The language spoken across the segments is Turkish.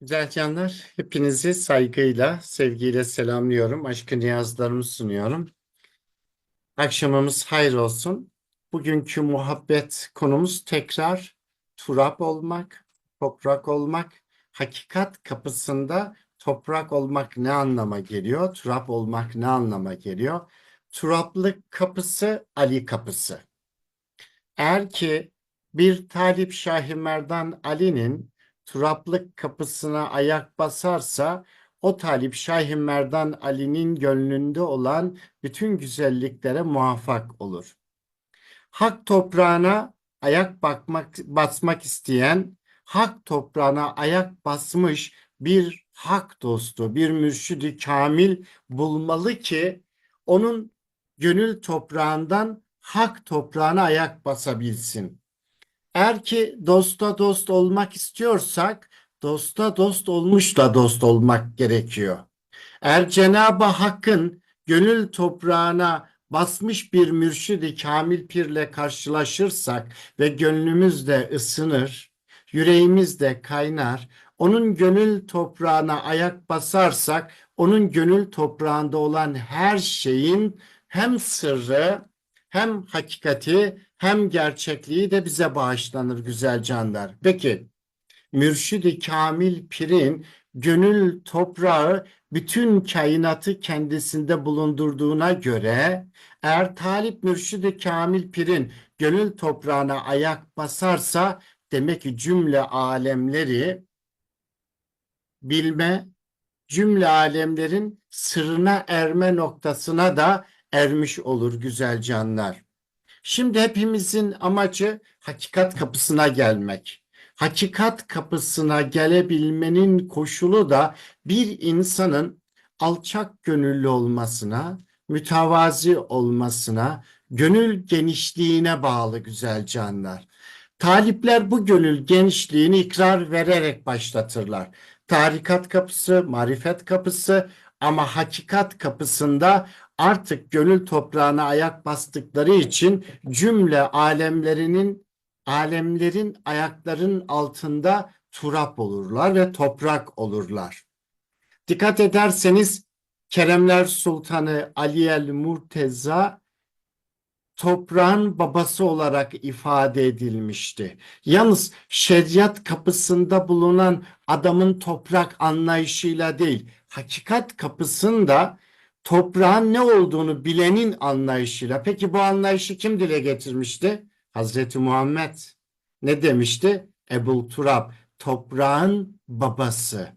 Güzel canlar, hepinizi saygıyla, sevgiyle selamlıyorum. Aşkı niyazlarımı sunuyorum. Akşamımız hayır olsun. Bugünkü muhabbet konumuz tekrar turap olmak, toprak olmak. Hakikat kapısında toprak olmak ne anlama geliyor? Turap olmak ne anlama geliyor? Turaplık kapısı Ali kapısı. Eğer ki bir Talip Şahi Merdan Ali'nin turaplık kapısına ayak basarsa o Talip Şahi Merdan Ali'nin gönlünde olan bütün güzelliklere muvaffak olur. Hak toprağına ayak bakmak, basmak isteyen, hak toprağına ayak basmış bir hak dostu, bir mürşidi kamil bulmalı ki onun gönül toprağından hak toprağına ayak basabilsin. Eğer ki dosta dost olmak istiyorsak dosta dost olmuş da dost olmak gerekiyor. Eğer Cenab-ı Hakk'ın gönül toprağına basmış bir mürşidi kamil pirle karşılaşırsak ve gönlümüz de ısınır, yüreğimiz de kaynar, onun gönül toprağına ayak basarsak onun gönül toprağında olan her şeyin hem sırrı hem hakikati hem gerçekliği de bize bağışlanır güzel canlar. Peki Mürşidi Kamil Pir'in gönül toprağı bütün kainatı kendisinde bulundurduğuna göre eğer Talip Mürşidi Kamil Pir'in gönül toprağına ayak basarsa demek ki cümle alemleri bilme, cümle alemlerin sırrına erme noktasına da ermiş olur güzel canlar. Şimdi hepimizin amacı hakikat kapısına gelmek. Hakikat kapısına gelebilmenin koşulu da bir insanın alçak gönüllü olmasına, mütevazi olmasına, gönül genişliğine bağlı güzel canlar. Talipler bu gönül genişliğini ikrar vererek başlatırlar. Tarikat kapısı, marifet kapısı ama hakikat kapısında artık gönül toprağına ayak bastıkları için cümle alemlerinin alemlerin ayakların altında turap olurlar ve toprak olurlar. Dikkat ederseniz Keremler Sultanı Ali el Murteza toprağın babası olarak ifade edilmişti. Yalnız şeriat kapısında bulunan adamın toprak anlayışıyla değil, hakikat kapısında toprağın ne olduğunu bilenin anlayışıyla. Peki bu anlayışı kim dile getirmişti? Hazreti Muhammed. Ne demişti? Ebul Turab, toprağın babası.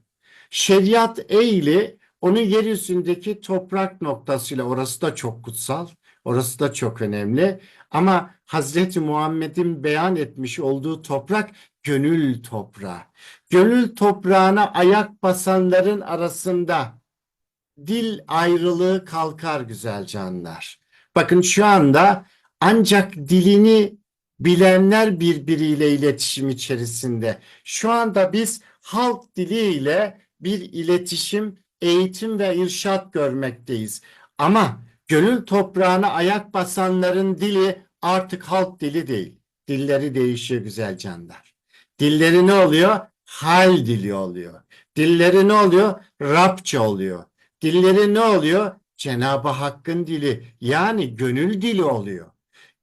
Şeriat ehli onun yeryüzündeki toprak noktasıyla orası da çok kutsal, orası da çok önemli. Ama Hazreti Muhammed'in beyan etmiş olduğu toprak gönül toprağı. Gönül toprağına ayak basanların arasında dil ayrılığı kalkar güzel canlar. Bakın şu anda ancak dilini bilenler birbiriyle iletişim içerisinde. Şu anda biz halk diliyle bir iletişim, eğitim ve irşat görmekteyiz. Ama gönül toprağına ayak basanların dili artık halk dili değil. Dilleri değişiyor güzel canlar. Dilleri ne oluyor? Hal dili oluyor. Dilleri ne oluyor? Rabça oluyor. Dilleri ne oluyor? Cenab-ı Hakk'ın dili yani gönül dili oluyor.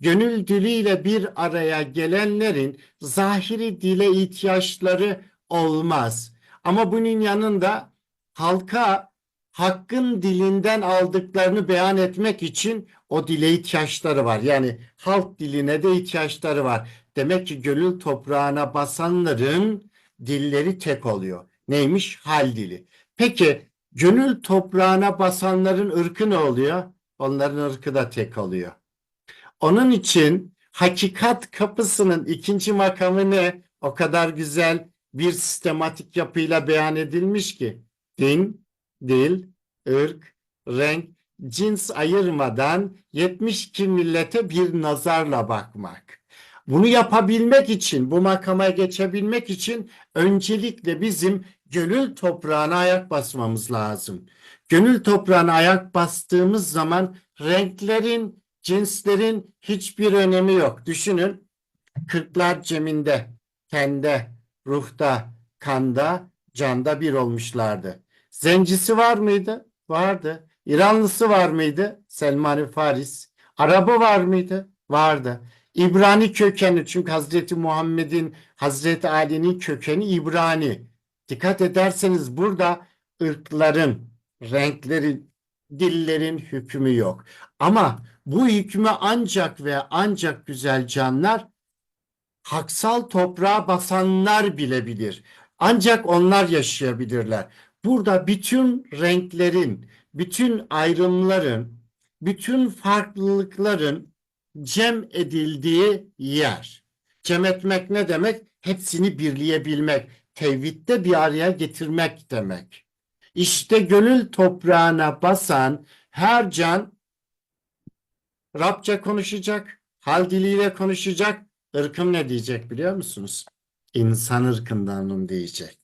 Gönül diliyle bir araya gelenlerin zahiri dile ihtiyaçları olmaz. Ama bunun yanında halka hakkın dilinden aldıklarını beyan etmek için o dile ihtiyaçları var. Yani halk diline de ihtiyaçları var. Demek ki gönül toprağına basanların dilleri tek oluyor. Neymiş? Hal dili. Peki gönül toprağına basanların ırkı ne oluyor? Onların ırkı da tek oluyor. Onun için hakikat kapısının ikinci makamı ne? O kadar güzel bir sistematik yapıyla beyan edilmiş ki din, dil, ırk, renk, cins ayırmadan 72 millete bir nazarla bakmak. Bunu yapabilmek için, bu makama geçebilmek için öncelikle bizim gönül toprağına ayak basmamız lazım. Gönül toprağına ayak bastığımız zaman renklerin, cinslerin hiçbir önemi yok. Düşünün, kırklar ceminde, tende, ruhta, kanda canda bir olmuşlardı. Zencisi var mıydı? Vardı. İranlısı var mıydı? Selman-ı Faris. Arabı var mıydı? Vardı. İbrani kökenli çünkü Hazreti Muhammed'in Hazreti Ali'nin kökeni İbrani. Dikkat ederseniz burada ırkların, renklerin, dillerin hükmü yok. Ama bu hükmü ancak ve ancak güzel canlar haksal toprağa basanlar bilebilir. Ancak onlar yaşayabilirler. Burada bütün renklerin, bütün ayrımların, bütün farklılıkların cem edildiği yer. Cem etmek ne demek? Hepsini birleyebilmek, tevhidde bir araya getirmek demek. İşte gönül toprağına basan her can Rabça konuşacak, hal diliyle konuşacak. Irkım ne diyecek biliyor musunuz? İnsan ırkındanım diyecek.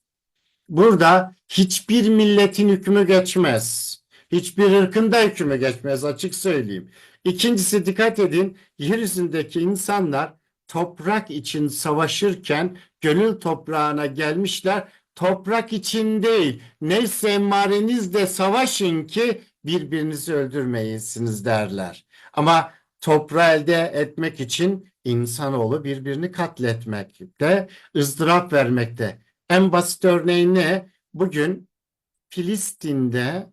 Burada hiçbir milletin hükmü geçmez. Hiçbir ırkın da hükmü geçmez açık söyleyeyim. İkincisi dikkat edin yeryüzündeki insanlar toprak için savaşırken gönül toprağına gelmişler. Toprak için değil neyse emmarenizle savaşın ki birbirinizi öldürmeyesiniz derler. Ama toprağı elde etmek için insanoğlu birbirini katletmekte, ızdırap vermekte. En basit örneği ne? Bugün Filistin'de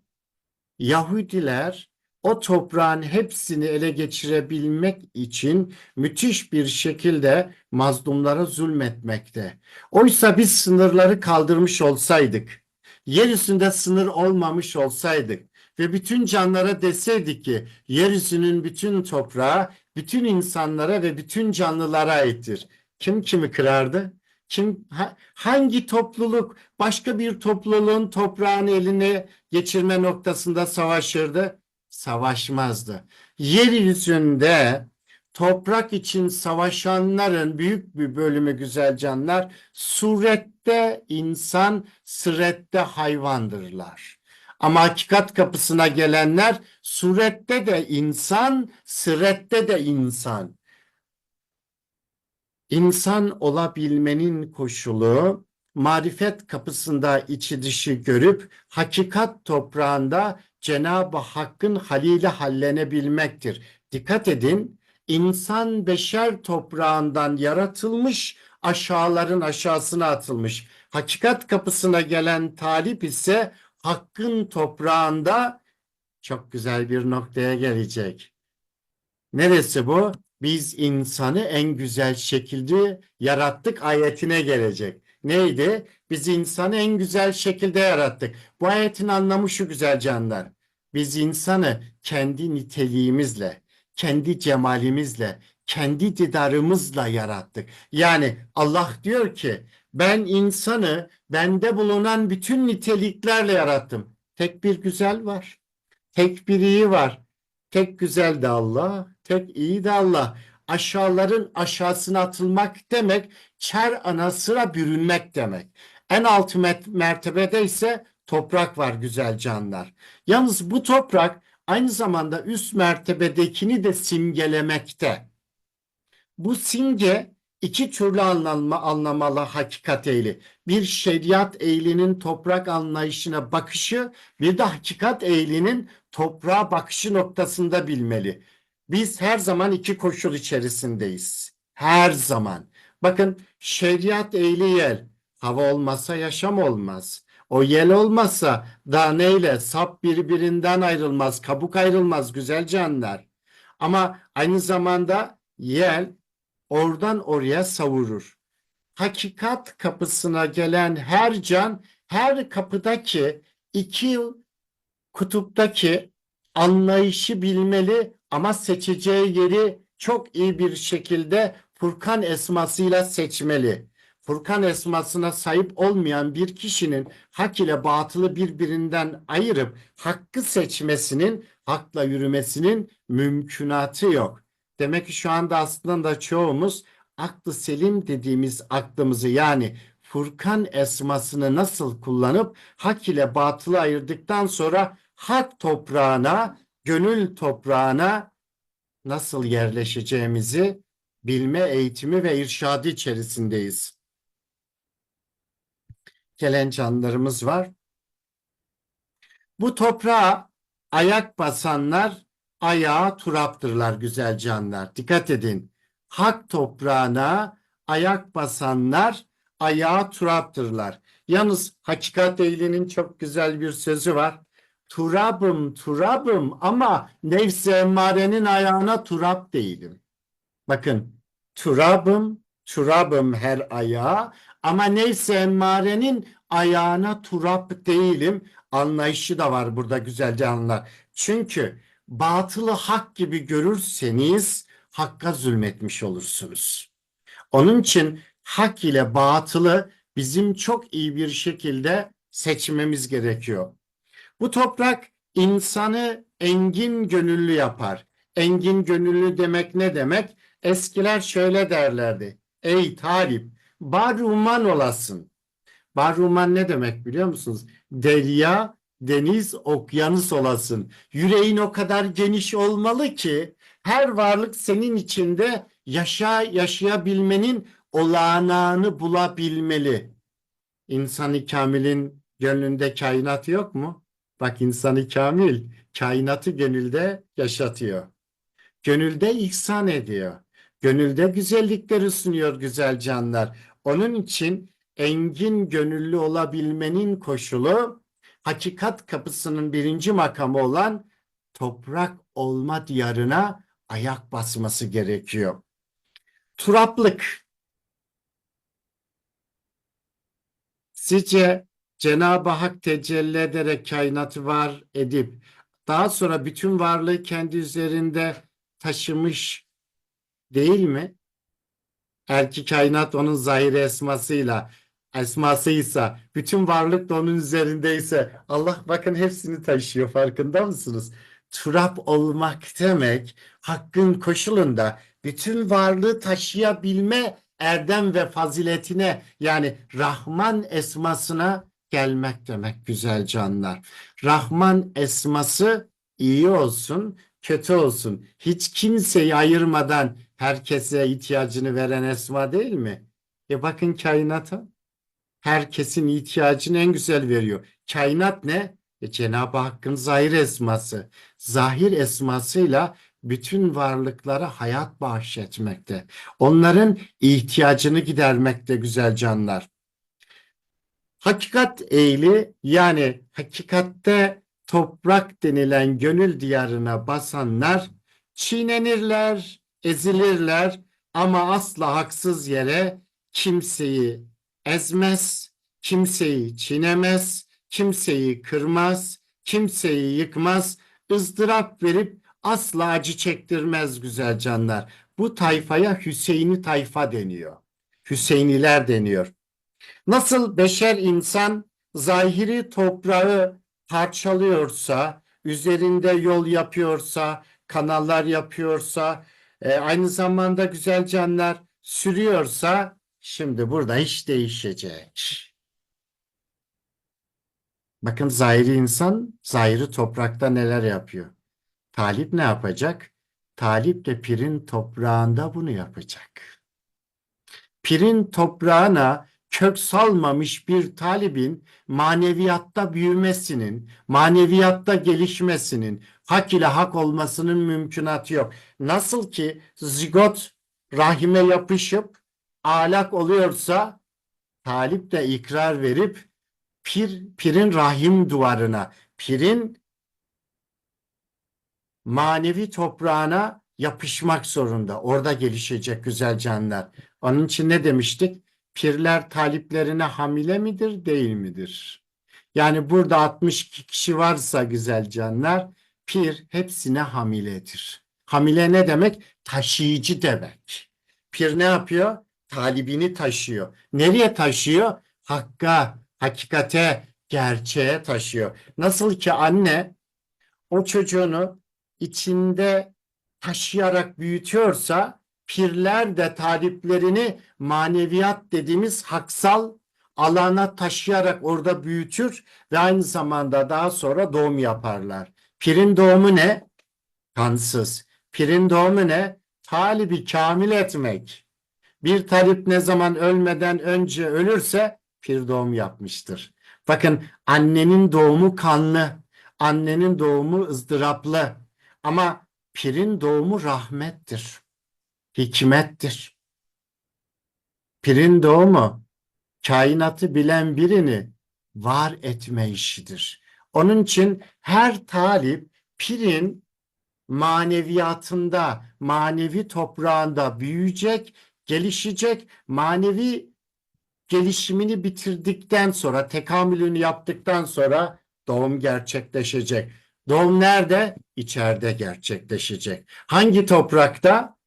Yahudiler o toprağın hepsini ele geçirebilmek için müthiş bir şekilde mazlumlara zulmetmekte. Oysa biz sınırları kaldırmış olsaydık, yeryüzünde sınır olmamış olsaydık ve bütün canlara deseydik ki yeryüzünün bütün toprağı bütün insanlara ve bütün canlılara aittir. Kim kimi kırardı? Kim ha- hangi topluluk başka bir topluluğun toprağını eline geçirme noktasında savaşırdı? Savaşmazdı. Yeryüzünde toprak için savaşanların büyük bir bölümü güzel canlar surette insan, sırette hayvandırlar. Ama hakikat kapısına gelenler surette de insan, sırette de insan. İnsan olabilmenin koşulu marifet kapısında içi dışı görüp hakikat toprağında Cenab-ı Hakk'ın haliyle hallenebilmektir. Dikkat edin, insan beşer toprağından yaratılmış, aşağıların aşağısına atılmış. Hakikat kapısına gelen talip ise Hakk'ın toprağında çok güzel bir noktaya gelecek. Neresi bu? Biz insanı en güzel şekilde yarattık ayetine gelecek. Neydi? Biz insanı en güzel şekilde yarattık. Bu ayetin anlamı şu güzel canlar. Biz insanı kendi niteliğimizle, kendi cemalimizle, kendi didarımızla yarattık. Yani Allah diyor ki ben insanı bende bulunan bütün niteliklerle yarattım. Tek bir güzel var. Tek bir iyi var. Tek güzel de Allah, tek iyi de Allah. Aşağıların aşağısına atılmak demek, çer anasına bürünmek demek. En alt mertebede ise toprak var güzel canlar. Yalnız bu toprak aynı zamanda üst mertebedekini de simgelemekte. Bu simge iki türlü anlamı, anlamalı hakikat ehli. Bir şeriat ehlinin toprak anlayışına bakışı, bir de hakikat ehlinin toprağa bakışı noktasında bilmeli. Biz her zaman iki koşul içerisindeyiz. Her zaman. Bakın şeriat ehli yel. Hava olmazsa yaşam olmaz. O yel olmazsa da neyle? Sap birbirinden ayrılmaz, kabuk ayrılmaz güzel canlar. Ama aynı zamanda yel oradan oraya savurur. Hakikat kapısına gelen her can, her kapıdaki iki kutuptaki anlayışı bilmeli ama seçeceği yeri çok iyi bir şekilde Furkan esmasıyla seçmeli. Furkan esmasına sahip olmayan bir kişinin hak ile batılı birbirinden ayırıp hakkı seçmesinin, hakla yürümesinin mümkünatı yok. Demek ki şu anda aslında çoğumuz aklı selim dediğimiz aklımızı yani Furkan esmasını nasıl kullanıp hak ile batılı ayırdıktan sonra hak toprağına, gönül toprağına nasıl yerleşeceğimizi bilme eğitimi ve irşadı içerisindeyiz. gelen canlılarımız var. Bu toprağa ayak basanlar ayağa turaptırlar güzel canlar. Dikkat edin. Hak toprağına ayak basanlar ayağa turaptırlar. Yalnız hakikat ehlinin çok güzel bir sözü var. Turabım turabım ama nefs-i emmarenin ayağına turap değilim. Bakın turabım turabım her ayağa ama nefs-i emmarenin ayağına turap değilim anlayışı da var burada güzel canlılar. Çünkü batılı hak gibi görürseniz hakka zulmetmiş olursunuz. Onun için hak ile batılı bizim çok iyi bir şekilde seçmemiz gerekiyor. Bu toprak insanı engin gönüllü yapar. Engin gönüllü demek ne demek? Eskiler şöyle derlerdi. Ey talip, baruman olasın. Baruman ne demek biliyor musunuz? Derya, deniz, okyanus olasın. Yüreğin o kadar geniş olmalı ki her varlık senin içinde yaşa yaşayabilmenin olağanağını bulabilmeli. İnsan-ı kamilin gönlünde kainat yok mu? Bak insan-ı kamil kainatı gönülde yaşatıyor. Gönülde ihsan ediyor. Gönülde güzellikleri sunuyor güzel canlar. Onun için engin gönüllü olabilmenin koşulu hakikat kapısının birinci makamı olan toprak olma diyarına ayak basması gerekiyor. Turaplık. Sizce Cenab-ı Hak tecelli ederek kainatı var edip daha sonra bütün varlığı kendi üzerinde taşımış değil mi? Erki kainat onun zahiri esmasıyla esmasıysa bütün varlık da onun üzerindeyse Allah bakın hepsini taşıyor farkında mısınız? Turap olmak demek hakkın koşulunda bütün varlığı taşıyabilme erdem ve faziletine yani Rahman esmasına gelmek demek güzel canlar. Rahman esması iyi olsun, kötü olsun. Hiç kimseyi ayırmadan herkese ihtiyacını veren esma değil mi? E bakın kainata. Herkesin ihtiyacını en güzel veriyor. Kainat ne? E Cenab-ı Hakk'ın zahir esması. Zahir esmasıyla bütün varlıklara hayat bahşetmekte. Onların ihtiyacını gidermekte güzel canlar. Hakikat eğili yani hakikatte toprak denilen gönül diyarına basanlar çiğnenirler, ezilirler ama asla haksız yere kimseyi ezmez, kimseyi çiğnemez, kimseyi kırmaz, kimseyi yıkmaz, ızdırap verip asla acı çektirmez güzel canlar. Bu tayfaya Hüseyin'i tayfa deniyor. Hüseyniler deniyor. Nasıl beşer insan zahiri toprağı parçalıyorsa, üzerinde yol yapıyorsa, kanallar yapıyorsa, e, aynı zamanda güzel canlar sürüyorsa, şimdi burada hiç değişecek. Bakın zahiri insan, zahiri toprakta neler yapıyor? Talip ne yapacak? Talip de pirin toprağında bunu yapacak. Pirin toprağına kök salmamış bir talibin maneviyatta büyümesinin, maneviyatta gelişmesinin, hak ile hak olmasının mümkünatı yok. Nasıl ki zigot rahime yapışıp alak oluyorsa talip de ikrar verip pir, pirin rahim duvarına, pirin manevi toprağına yapışmak zorunda. Orada gelişecek güzel canlar. Onun için ne demiştik? Pirler taliplerine hamile midir, değil midir? Yani burada 62 kişi varsa güzel canlar, pir hepsine hamiledir. Hamile ne demek? Taşıyıcı demek. Pir ne yapıyor? Talibini taşıyor. Nereye taşıyor? Hakka, hakikate, gerçeğe taşıyor. Nasıl ki anne o çocuğunu içinde taşıyarak büyütüyorsa pirler de taliplerini maneviyat dediğimiz haksal alana taşıyarak orada büyütür ve aynı zamanda daha sonra doğum yaparlar. Pirin doğumu ne? Kansız. Pirin doğumu ne? Talibi kamil etmek. Bir talip ne zaman ölmeden önce ölürse pir doğum yapmıştır. Bakın annenin doğumu kanlı, annenin doğumu ızdıraplı ama pirin doğumu rahmettir, hikmettir. Pirin doğumu kainatı bilen birini var etme işidir. Onun için her talip pirin maneviyatında, manevi toprağında büyüyecek, gelişecek, manevi gelişimini bitirdikten sonra, tekamülünü yaptıktan sonra doğum gerçekleşecek. Doğum nerede? İçeride gerçekleşecek. Hangi toprakta?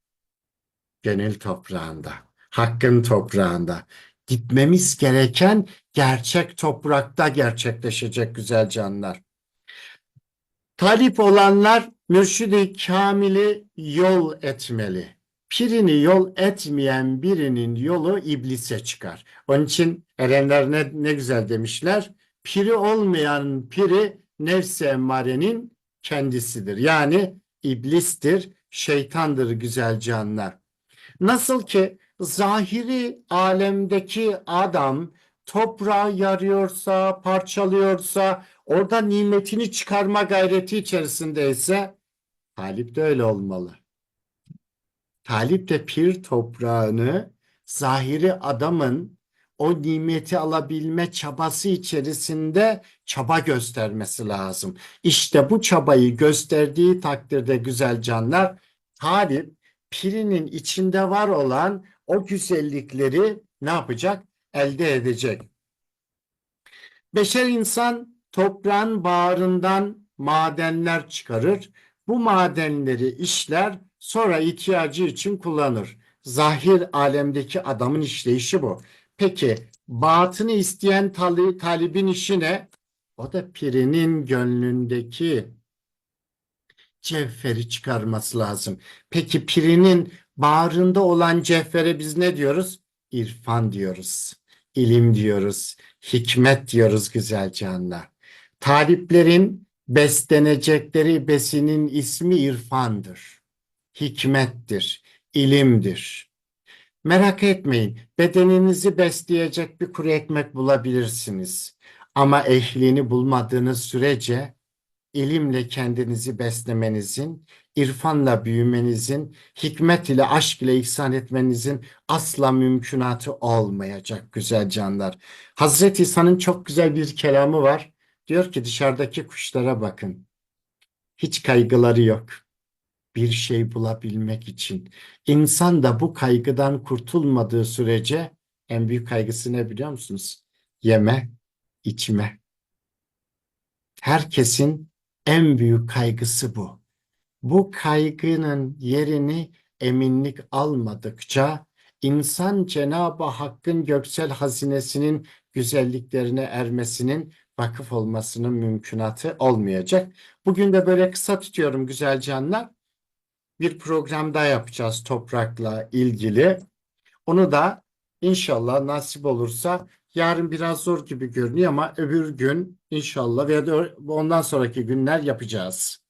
Gönül toprağında, hakkın toprağında. Gitmemiz gereken gerçek toprakta gerçekleşecek güzel canlar. Talip olanlar mürşidi kamili yol etmeli. Pirini yol etmeyen birinin yolu iblise çıkar. Onun için erenler ne, ne güzel demişler. Piri olmayan piri nefs-i emmarenin kendisidir. Yani iblistir, şeytandır güzel canlar. Nasıl ki zahiri alemdeki adam toprağı yarıyorsa, parçalıyorsa, orada nimetini çıkarma gayreti içerisindeyse Talip de öyle olmalı. Talip de pir toprağını zahiri adamın o nimeti alabilme çabası içerisinde çaba göstermesi lazım. İşte bu çabayı gösterdiği takdirde güzel canlar talip pirinin içinde var olan o güzellikleri ne yapacak? Elde edecek. Beşer insan toprağın bağrından madenler çıkarır. Bu madenleri işler sonra ihtiyacı için kullanır. Zahir alemdeki adamın işleyişi bu. Peki batını isteyen tali, talibin işi ne? O da pirinin gönlündeki cevheri çıkarması lazım. Peki pirinin bağrında olan cevhere biz ne diyoruz? İrfan diyoruz. İlim diyoruz. Hikmet diyoruz güzel canlar. Taliplerin beslenecekleri besinin ismi irfandır. Hikmettir, ilimdir. Merak etmeyin, bedeninizi besleyecek bir kuru ekmek bulabilirsiniz. Ama ehlini bulmadığınız sürece ilimle kendinizi beslemenizin, irfanla büyümenizin, hikmet ile aşk ile ihsan etmenizin asla mümkünatı olmayacak güzel canlar. Hazreti İsa'nın çok güzel bir kelamı var. Diyor ki dışarıdaki kuşlara bakın. Hiç kaygıları yok. Bir şey bulabilmek için. İnsan da bu kaygıdan kurtulmadığı sürece en büyük kaygısı ne biliyor musunuz? Yeme, içme. Herkesin en büyük kaygısı bu. Bu kaygının yerini eminlik almadıkça insan Cenab-ı Hakk'ın göksel hazinesinin güzelliklerine ermesinin vakıf olmasının mümkünatı olmayacak. Bugün de böyle kısa tutuyorum güzel canlar. Bir program daha yapacağız toprakla ilgili. Onu da inşallah nasip olursa yarın biraz zor gibi görünüyor ama öbür gün inşallah veya da ondan sonraki günler yapacağız.